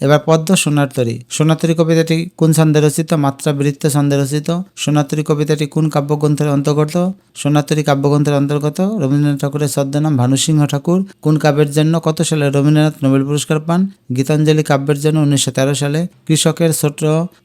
এবার পদ্ম সোনার তরী। সোনাতরী কবিতাটি কোন ছন্দে রচিত? মাত্রা বৃত্ত ছন্দে রচিত। সোনাতরী কবিতাটি কোন কাব্যগ্রন্থের অন্তর্গত? সোনাতরী কাব্যগ্রন্থের অন্তর্গত রবীন্দ্রনাথ ঠাকুরের ছদ্মনাম ভানুসিংহ ঠাকুর। কোন কাব্যের জন্য কত সালে রবীন্দ্রনাথ নোবেল পুরস্কার পান? গীতাঞ্জলি কাব্যের জন্য উনিশশো তেরো সালে। কৃষকের ছোট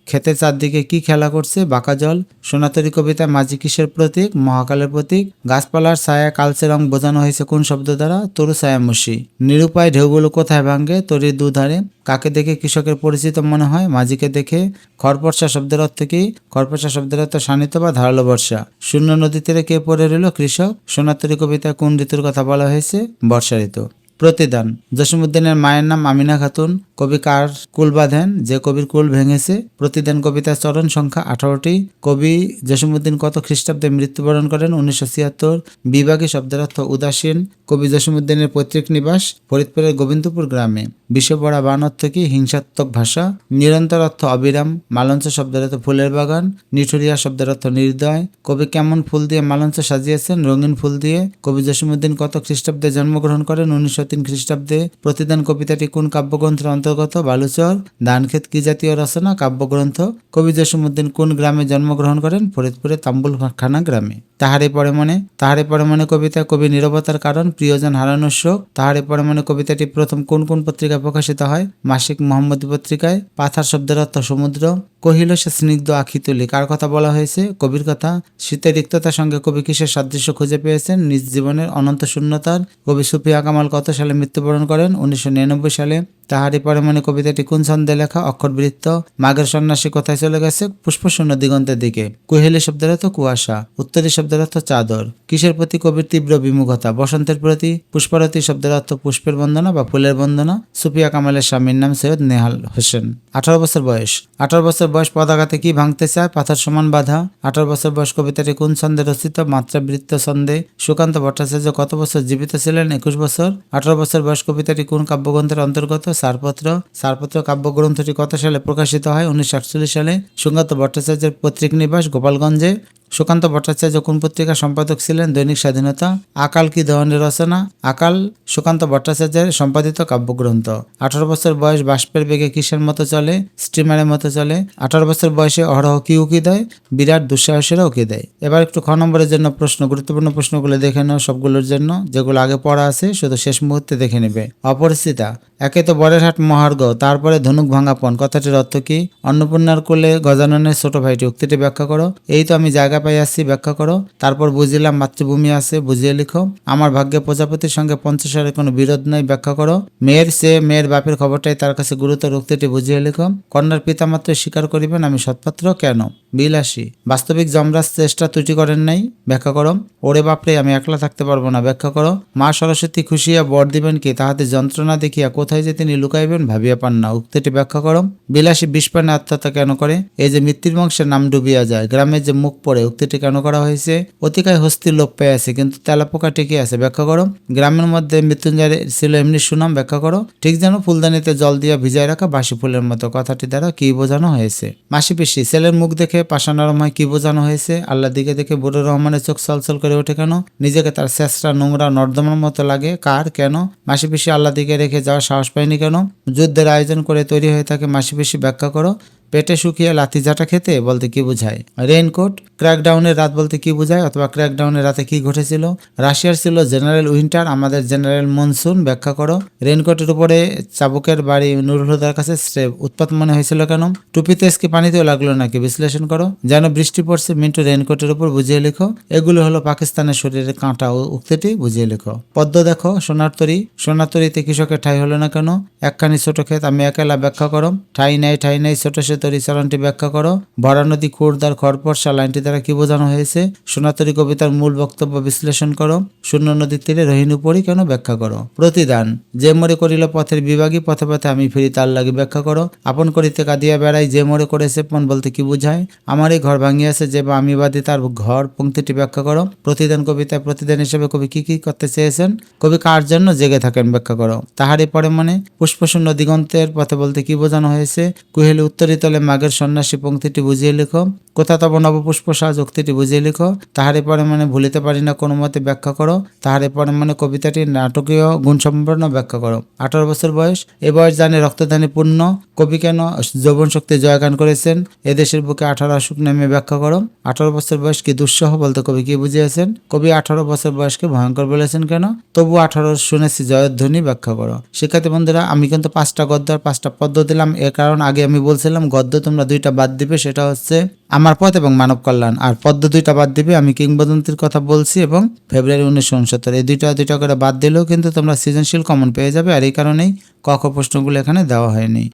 ক্ষেতের চারদিকে কি খেলা করছে? বাঁকা জল। সোনাতরী কবিতা মাঝি কিসের প্রতীক? মহাকালের প্রতীক? গাছপালার ছায়া কালচে রং বোঝানো হয়েছে কোন শব্দ দ্বারা? তরু ছায়ামসি। নিরুপায় ঢেউগুলো কোথায় ভাঙ্গে তরির দুধারে। কাকে দেখে কৃষকের পরিচিত মনে হয়? মাঝিকে দেখে খরপর্ষা শব্দের অর্থ কি? খরপর্ষা শব্দের অর্থ শানিত বা ধারালো বর্ষা। শূন্য নদী তীরে কে পড়ে রইল? কৃষক। সোনাতরী কবিতা কোন ঋতুর কথা বলা হয়েছে? বর্ষা ঋতু। প্রতিদান। জসীমউদ্দিনের মায়ের নাম আমিনা খাতুন। কবি কার কুল বাঁধেন? যে কবির কুল ভেঙেছে। প্রতিদান কবিতার চরণ সংখ্যা আঠারোটি। কবি জসীমউদ্দিন কত খ্রিস্টাব্দে মৃত্যুবরণ করেন? উনিশশো ছিয়াত্তর। বিভাগী শব্দের অর্থ উদাসীন। কবি জসীমউদ্দিনের পৈতৃক নিবাস ফরিদপুরের গোবিন্দপুর গ্রামে। বিষপড়া বান অর্থ কি? হিংসাত্মক ভাষা। নিরন্তর অর্থ অবিরাম। মালঞ্চ শব্দের অর্থ ফুলের বাগান। নিঠুরিয়া শব্দের অর্থ নির্দয়। কবি কেমন ফুল দিয়ে মালঞ্চ সাজিয়েছেন? রঙিন ফুল দিয়ে। কবি জসীমউদ্দিন কত খ্রিস্টাব্দে জন্মগ্রহণ করেন? উনিশশো তিন খ্রিস্টাব্দে প্রতিদান কবিতাটি কোন কাব্যগ্রন্থের অন্তর্গত? বালুচর ধানক্ষেত কি জাতীয় রচনা? কাব্যগ্রন্থ, কবি জসীমউদ্দিন কোন গ্রামে জন্মগ্রহণ করেন? ফরিদপুরের তাম্বুলখানা গ্রামে। তাহারে পরে মনে তাহারে পরে মনে কবিতা কবি নিরবতার কারণ, প্রিয়জন হারানোর শোক। তাহারে পরে মনে কবিতাটি প্রথম কোন কোন পত্রিকায় প্রকাশিত হয়? মাসিক মোহাম্মদী পত্রিকায়, পাথার শব্দের অর্থ সমুদ্র। কহিল, সে স্নিগ্ধ আখি তুলি। কার কথা বলা হয়েছে? কবির কথা। শীতের রিক্ততার সঙ্গে কবি কিসের সাদৃশ্য খুঁজে পেয়েছেন? নিজ জীবনের অনন্ত শূন্যতার কবি সুফিয়া কামাল কত সালে মৃত্যুবরণ করেন? উনিশশো নিরানব্বই সালে। তাহারি পরে মনে কবিতাটি কোন ছন্দে লেখা? অক্ষরবৃত্ত মাঘের সন্ন্যাসী কোথায় চলে গেছে? পুষ্পশূন্য দিগন্তের দিকে। কুহেলি শব্দের অর্থ কুয়াশা, উত্তরী শব্দের অর্থ চাদর। কিসের প্রতি কবির তীব্র বিমুখতা? বসন্তের প্রতি? পুষ্পারতী শব্দের অর্থ পুষ্পের বন্দনা বা ফুলের বন্দনা? সুফিয়া কামালের স্বামীর নাম সৈয়দ নেহাল হোসেন। আঠারো বছর বয়স। আঠারো বছর বয়স পদাঘাতে কি ভাঙতে চায়? পাথর সমান বাধা। আঠারো বছর বয়স কবিতাটি কোন ছন্দে রচিত? মাত্রাবৃত্ত ছন্দে। সুকান্ত ভট্টাচার্য কত বছর জীবিত ছিলেন? একুশ বছর। আঠারো বছর বয়স কবিতাটি কোন কাব্যগ্রন্থের অন্তর্গত? সারপত্র। সারপত্র কাব্যগ্রন্থটি কত সালে প্রকাশিত হয় উনিশশো আটচল্লিশ সালে। সুকান্ত ভট্টাচার্যের পৈতৃক নিবাস গোপালগঞ্জে। সুকান্ত ভট্টাচার্য কোন পত্রিকার সম্পাদক ছিলেন? দৈনিক স্বাধীনতা। আকাল কি ধরনের রচনা? আকাল সুকান্ত ভট্টাচার্যের সম্পাদিত কাব্যগ্রন্থ। আঠারো বছর বয়স বাষ্পের বেগে কিসের মতো চলে? স্টিমারের মতো চলে? আঠারো বছর বয়সে অহরহ কি উকি দেয়? বিরাট দুঃসাহসেরা উকি দেয়? এবার একটু খ নম্বরের জন্য প্রশ্ন, গুরুত্বপূর্ণ প্রশ্নগুলো দেখে নাও সবগুলোর জন্য। যেগুলো আগে পড়া আছে, শুধু শেষ মুহূর্তে দেখে নেবে। অপরিচিতা। একে তো বরেরহাট মহার্ঘ, তারপরে ধনুক ভাঙাপন। কথাটির অর্থ কি? অন্নপূর্ণার কোলে গজাননের ছোট ভাইটি, উক্তিটি ব্যাখ্যা করো। এই তো আমি জায়গা পাই আসছি, ব্যাখ্যা করো। তারপর বুঝিলাম মাতৃভূমি আছে, বুঝিয়ে লিখো। আমার ভাগ্যে প্রজাপতির সঙ্গে পঞ্চাশের কোনো বিরোধ নাই, ব্যাখ্যা করো। মেয়ের সে মেয়ের বাপের খবরটাই তার কাছে গুরুতর, উক্তিটি বুঝিয়ে লিখো। কন্যার পিতামাত্র স্বীকার করিবেন আমি সৎপাত্র, কেন? বিলাসী। বাস্তবিক যমরাজ চেষ্টা ত্রুটি করেন নাই, ব্যাখ্যা করো। ওরে বাপরে, আমি একলা থাকতে পারব না, ব্যাখ্যা করো। মা সরস্বতী খুশিয়া বর দিবেন কি? তাহাতে যন্ত্রণা দেখিয়া কোথায় যে তিনি লুকাইবেন ভাবিয়া পান না। উক্তিটি ব্যাখ্যা করো। বিলাসী বিষপানে আত্মহত্যা কেন করে? এই যে মৃত্যুর বংশের নাম ডুবিয়া যায় গ্রামের যে মুখ পড়ে, উক্তিটি কেন করা হয়েছে? অতিকায় হস্তির লোপ পেয়ে আছে, কিন্তু তেলাপোকা টিকে আছে। ব্যাখ্যা করো। গ্রামের মধ্যে মৃত্যুঞ্জয় ছিল এমনি সুনাম, ব্যাখ্যা করো। ঠিক যেন ফুলদানিতে জল দিয়া ভিজায় রাখা বাসি ফুলের মতো। কথাটি দ্বারা কি বোঝানো হয়েছে? মাসি পিসি, ছেলের মুখ দেখে পাশা নরম হয় কি বোঝানো হয়েছে? আল্লাহ দিকে দেখে বুড়ো রহমানের চোখ চলচল করে ওঠে কেন? নিজেকে তার শেষরা নোংরা নর্দমার মতো লাগে। কার? কেন? মাসি পিসি আল্লাহ দিকে রেখে যাওয়ার সাহস পায়নি কেন? যুদ্ধের আয়োজন করে তৈরি হয়ে থাকে মাসি বেশি ব্যাখ্যা করো। পেটে শুকিয়ে লাথি জাটা খেতে বলতে কি বোঝায়? রেইনকোট ক্র্যাকডাউনের রাত বলতে কি বোঝায় অথবা ক্র্যাকডাউনের রাতে কি ঘটেছিল? রাশিয়ার ছিল জেনারেল উইন্টার আমাদের জেনারেল মনসুন ব্যাখ্যা করো। রেইনকোটের উপরে চাবুকের বাড়ি নুরুল হুদার কাছে স্রেফ উৎপাত মনে হয়েছিল কেন? টুপিতে কি পানিতেও লাগল নাকি? বিশ্লেষণ করো। যেন বৃষ্টি পড়ছে, মিন্টু রেইনকোটের উপর বুঝিয়ে লিখো। এগুলো হলো পাকিস্তানের শরীরে কাঁটা ও উক্তিটি বুঝিয়ে লিখো। পদ্ম দেখো, সোনার তরি। সোনার তরিতে কৃষকের ঠাই হলো না কেন? একখানি ছোট ক্ষেত আমি একেলা ব্যাখ্যা করো। ঠাই নাই ঠাই নাই, ছোট সে তরি চরণটি ব্যাখ্যা করো। ভরা নদী খুরদার খরপরসা লাইনটি দ্বারা কি বোঝানো হয়েছে? সোনাতরী কবিতার মূল বক্তব্য বিশ্লেষণ করো। শূন্য নদীর তীরে রহিনু পড়ি কেন ব্যাখ্যা করো? প্রতিদান, যে মরে করিল পথের বিভাগী, পথে পথে আমি ফিরি তার লাগে ব্যাখ্যা করো। আপন করিতে কাঁদিয়া বেড়াই যে মরে করেছে, পণ বলতে কি বুঝায়? আমার এই ঘর ভাঙিয়াছে যে বা আমি বাদী তার ঘর পঙ্ক্তিটি ব্যাখ্যা করো। প্রতিদান কবিতায় প্রতিদান হিসেবে কবি কি কি করতে চেয়েছেন? কবি কার জন্য জেগে থাকেন ব্যাখ্যা করো? তাহারই পরে মনে, পুষ্পশূন্য দিগন্তের পথে বলতে কি বোঝানো হয়েছে? কুহেলি উত্তরিত তলে মাগের সন্ন্যাসী পঙ্ক্তিটি বুঝিয়ে লিখো। কোথা তব নবপুষ্প সাজ উক্তিটি বুঝিয়ে লিখো। তাহারে পরে মানে ভুলিতে পারি না কোনো মতে ব্যাখ্যা করো। তাহারে পরে মানে কবিতাটির নাটকীয় গুণসম্পন্ন ব্যাখ্যা করো। আঠারো বছর বয়স। এ বয়স জানে রক্তদানে পূর্ণ। কবি কেন যৌবন শক্তি জয়গান করেছেন? এদেশের বুকে আঠারো অসুখ নামে ব্যাখ্যা করো। আঠারো বছর বয়স কি দুঃসহ বলতে কবি কি বুঝিয়েছেন? কবি আঠারো বছর বয়সকে ভয়ঙ্কর বলেছেন কেন? তবু আঠারো শুনেছি জয়ধ্বনি ব্যাখ্যা করো। শিক্ষার্থী বন্ধুরা, আমি কিন্তু পাঁচটা গদ্য পাঁচটা পদ্য দিলাম। এর কারণ আগে আমি বলছিলাম গদ্য তোমরা দুইটা বাদ দিবে, সেটা হচ্ছে আমার পথ এবং মানব কল্যাণ। আর পদ্ম দুইটা বাদ দিবে, আমি কিংবদন্তির কথা বলছি এবং ফেব্রুয়ারি উনিশশো উনসত্তর। এই দুইটা দুইটা করে বাদ দিলেও কিন্তু তোমরা সৃজনশীল কমন পেয়ে যাবে, আর এই কারণেই ক খ প্রশ্নগুলো এখানে দেওয়া হয়নি।